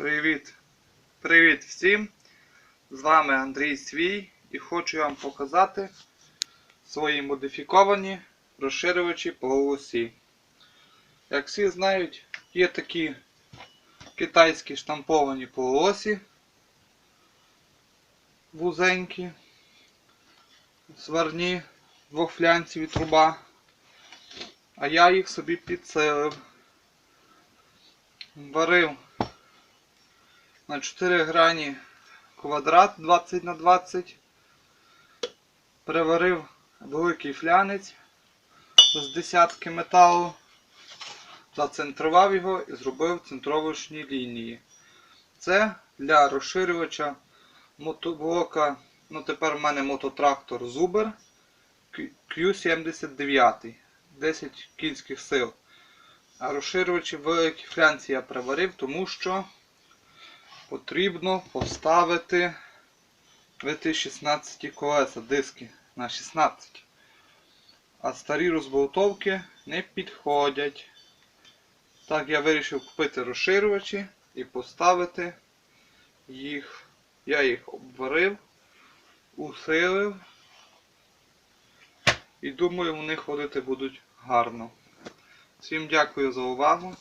Привіт! Привіт всім! З вами Андрій Свій і хочу вам показати свої модифіковані розширювачі полуосі. Як всі знають, є такі китайські штамповані полуосі вузенькі, сварні, двохфлянцеві труба. А я їх собі підсилив. Варив на 4 грані квадрат 20 на 20 Приварив великий флянець з десятки металу, зацентрував його і зробив центровочні лінії. Це для розширювача мотоблока, ну тепер в мене мототрактор Zuber Q79, 10 кінських сил. А розширювачі великі флянці я приварив, тому що потрібно поставити VT16 колеса, диски на 16. А старі розболтовки не підходять. Так я вирішив купити розширювачі і поставити їх. Я їх обварив, усилив. І думаю, вони ходити будуть гарно. Всім дякую за увагу.